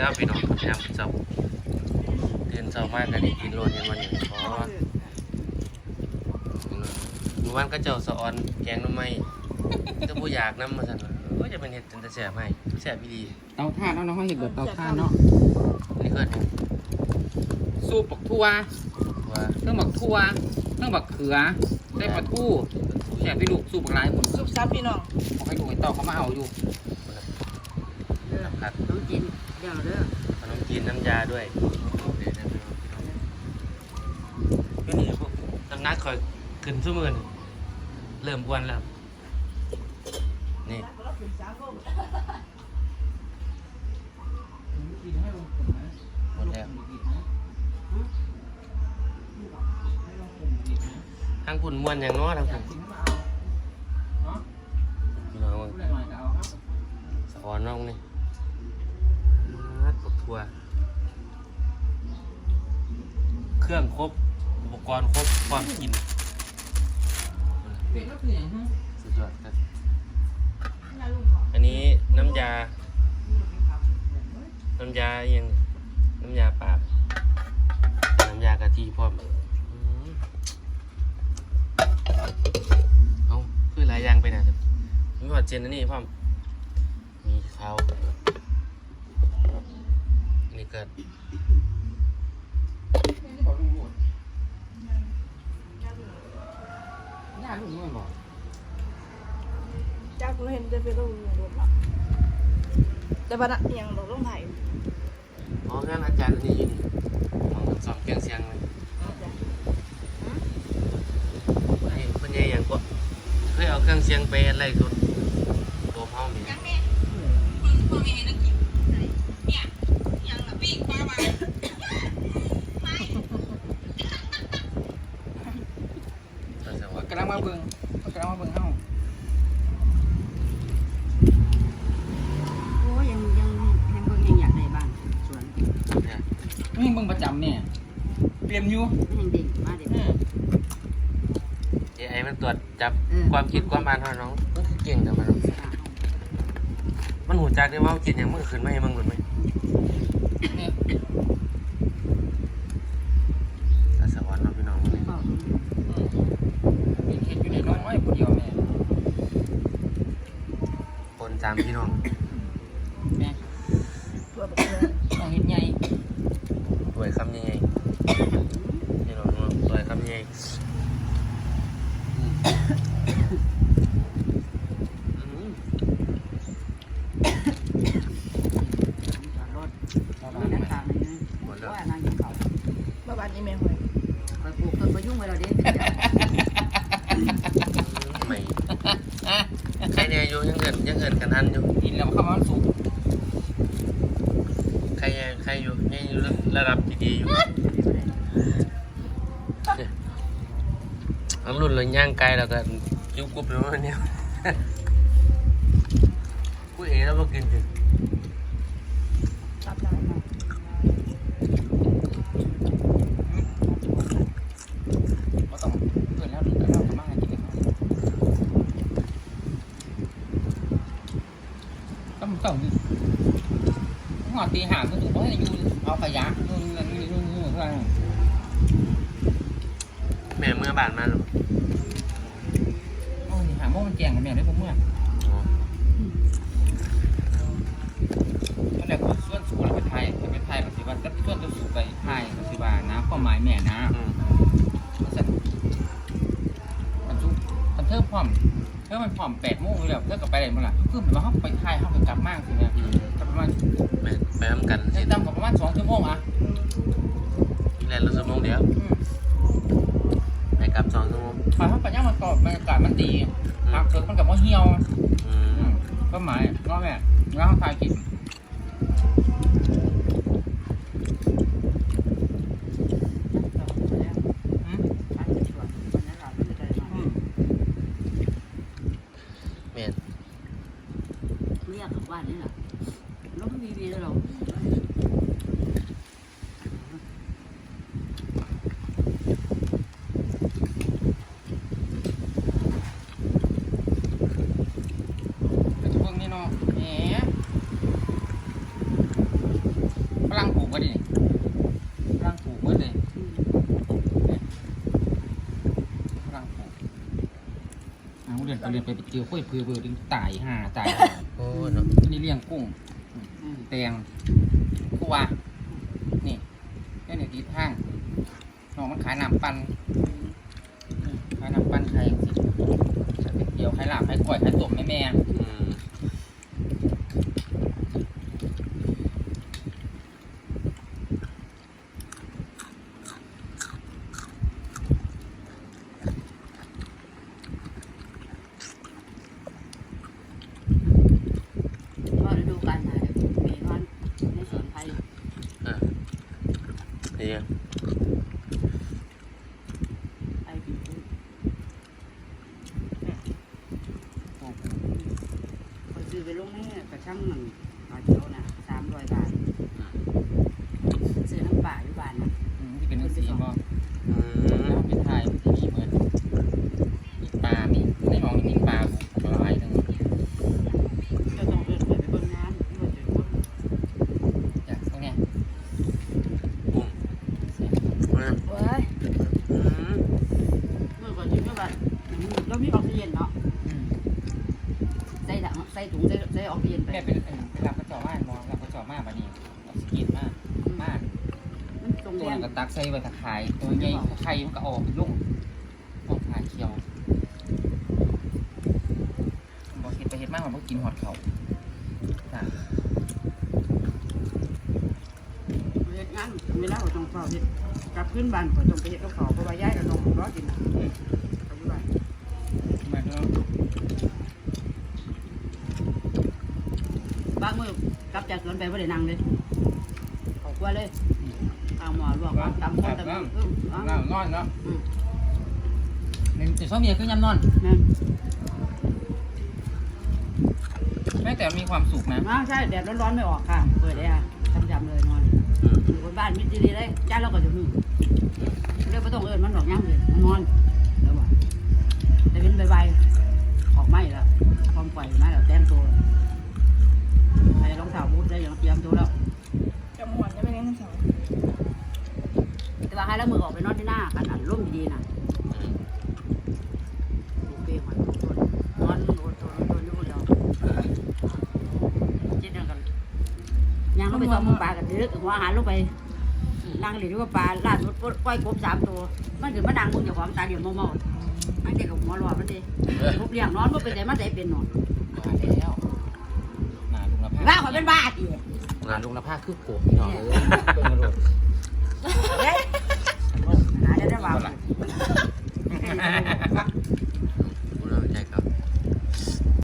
แล้วพี่น้องยามเช้าตื่นเช้ามากก็ได้กินโลดยังวันนี้เพราะว่าเมื่อวานก็เจ้าสะออนแกงหน่อไม้จะบ่อยากนำมาซั่นน่ะก็จะเป็นเฮ็ดจนแต่แซ่บให้แซ่บอีหลีเตาถ่านเนาะน้องเขาเห็นแบบเตาถ่านเนาะนี่เกิดหยังสูบบักทั่วว่าเครื่องบักทั่วเครื่องบักเขือได้ปลาทูแช่ไปลูกสูบบักหลายหมดสุขสันต์พี่น้องบอกให้ลูกไอ้เต่าเขามาเอาอยู่ ผัดน้องจินเดี๋ยวเด้อขนมจีนน้ำยาด้วยเดี๋ยวนะพี่น้องพี่นี่พวกน้ำหนักคอยขึ้นซุมื้อนี่เริ่มอ้วนแล้ว นี่หมดแล้วทางพุ่นมวนอย่างน้อทางพุ่นพี่น้องเบิ่งสะออนน้องนี่ัว เครื่องครบ อุปกรณ์ครบ ความกินสุดยอดครับ อันนี้น้ำยา น้ำยาอิหยัง น้ำยาปาบน้ำยากะทิพร้อมอืมเอาคือหลายอย่างไปหนะครับมีหอดเจนนนี่พร้อมมีข้าว นี่เกิดย่าลูกมันบอกจากเราเห็นเดินไปก็รู้รถละแต่บ้านอะยังดอกลงไผ่อ๋องานอาจารย์อันนี้อยู่นี่ของสอบเกียงเสียงเลยเฮ้ยคนใหญ่อย่างก็เคยเอาเครื่องเสียงไปอะไรสุดโดมห้องนี่แต่สวัสดิ์ กำลังมาเบิ่งกำลังมาเบิ่งเฮาโอ้ยังยังยังเบิ่งยังอยากได้บ้างสวนเนี่ยนี่เบิ่งประจำเนี่ยเตรียมอยู่ยังเด็กมาเด็กเอไอมันตรวจจับเออความคิดความอ่านของน้องก็คือเก่งแต่มันมันหูจักได้ว่ากินอย่างมันก็ขึ้นมาให้มึงหลุดไหมเนี่ย แต่สวรรค์เนาะพี่น้องนี่ บอก มีเข็ดอยู่ในน้อยผู้เดียวแม่ คนจามพี่น้องแม่ตัวแบบนี้ต้องเฮ็ดใหญ่รวยคำยังไงพี่น้องเนาะรวยคำยังไงอืมจอดรถมีนักข่าวเลยนะหมดแล้วว่านางอยู่เขามาบ้านนี้แม่หอยคอยปลูกต้นประยุ่งไว้เราเด้ ไม่ใครเนี่ย อยู่ยังเงินยังเงินกันทันอยู่กินแล้วเข้ามามันสุกใครเนี่ยใครอยู่ยังอยู่ระดับดีๆอยู่อังรุ่นเลยย่างไกลแล้วก็ยุบกุบเลยวันนี้กูเอ๋แล้วมากินสิตับได้ บ่ต้องเกินแล้วแล้วเราก็มากินกัน ต้องต้องหอดตีหางก็ถูกเพราะให้อยู่เอาขยะนู่นนั่นนี่นู่นนี่อะไรแม่เมื่อบานมาหรอโอ้ยหาโม่มันแจงกันแม่ได้ผมเมื่ออ๋อตอนแรกกูส่วนสูงแล้วไทยไปไทยมันสิว่าจะส่วนตัวสูงไปไทยมันสิว่านะความหมายแม่นะอืมมันสั่นมันจุมันเทิมพร้อม เทิมมันผอมแปดโมงอยู่แล้วเทิมกับไปไหนมั้งล่ะคือเหมือนว่าเขาไปไทยเขาไปกลับมากสินะจะประมาณแม่ไปทำกันได้ตามกับประมาณสองชั่วโมงอะแล่นรถสมองเดียวอืมไปกลับสองชั่วโมงพอเขาไปย่างมันกรอบบรรยากาศมันดีพักเกิดมันกับว่าเหี่ยวอือืมมก็หมายง้อแม่ง้อเขาทายกินอืมอืม แม่น เรียกว่านี่แหละล้มวีวีแล้วเรา แต่ทุกเรื่องนี่เนาะแหม เดินไปไปเจอคุยเพื่อเพื่อถึงตายห่าตายโอ้เนาะนี่เลี้ยงกุ้งอืมแตงกัวนี่นี่เนี่ยตีทางน้องมันขายน้ำปั่นอืมขายน้ำปั่นขายสิขายก๋วยเตี๋ยวขายลาบขายกล้วยขายต้มแม่แม่ อืม ก็ฤดูกาลหนาเดี๋ยวมีนอนในสวนไผ่ อะนี่ไง ไผ่ปีกุ้งคนซื้อไป ลงนี่กระช่างมันมาเที่ยวนะสามร้อยบาทซื้อน้ำป่าอยู่บ้านนะอืมที่เป็นเนื้อสีบ่อืมแล้วเป็นไทยที่มีเหมือนมีปลามีในหมองนี่มีปลาปลาไหลทั้งหมดจะต้องเดินไปไปเบิ่งงานที่ว่าจะคนจ้ะตรงเนี้ยบุ้มเสียเว้ยอืมเมื่อก่อนอยู่ก็แบบเรามีออกซิเจนเนาะอืม ใส่ถังใส่ถุงใส่ใส่ออกซิเจนไปแม่เป็นเออเป็นรับกระจอกมากมองรับกระจอกมากบัดนี้ออกซิเจนมากมากมันตรงตัวแดงนั้นก็ตักใส่ไว้ตะไคร้ตัวใหญ่ไข่มันก็ออกเป็นลุ่งออกขาเขียวบอกเห็ดไปเห็ดมากมันก็กินหอดเขาจ้ะเฮ็ดงานเวลาเราต้องเฝ้าเฮ็ดกลับขึ้นบ้านก็ต้องไปเฮ็ดกับเขาวเพราะว่าย้ายกับน้องรอกินนะกลับบ้าน มาก็ บางมื้อกลับจากสวนไปบ่ได้นั่งเลยออกว่าเลยข้าวหมอลวกตำคนตำอืมอ๋อน่านอนเนาะอืมนี่จะชอบเมียคือยำนอนแม่นแม่แต่มีความสุขนะอ๋อใช่แดดร้อนๆไม่ออกค่ะ เปิดได้อะจำๆเลยนอนอืมอยู่บนบ้านมิดดีๆเลยจ้าเราก็จะมึงเรียกว่าต้องเอิญมันดอกย่างเลยมันนอนแล้วว่าแต่เป็นใบๆออกไหมแล้วพร้อมปล่อยมาแล้วแต่งตัว อย่างเตรียมตัวแล้วจะหมอนจะเป็นยังไงสองแต่ว่าให้แล้วมือออกไปนอนที่หน้ากันอันร่มดีๆนะอืมดูเปรี้ยวมันต้นนอนโดนโดนโดนอยู่คนเดียวเจ็ดเดือนกันย่างลงไปตอมปลากันดึกหัวอาหารลงไปนั่งเหลียวกับปลาล่าสุดปล่อยกบสามตัวมันถึงมาดังมึงเจ้าของตาเดียวเมาๆมันเด็กกับหัวรอมันดิทุบเลี้ยงนอนมันเป็นแต่มันได้เป็นนอนมาแล้ว บ้าขอเป็นบาอีงานลงละผ้าคือโกบพี่น้องเลยเฮ้ยหาได้ได้ว่า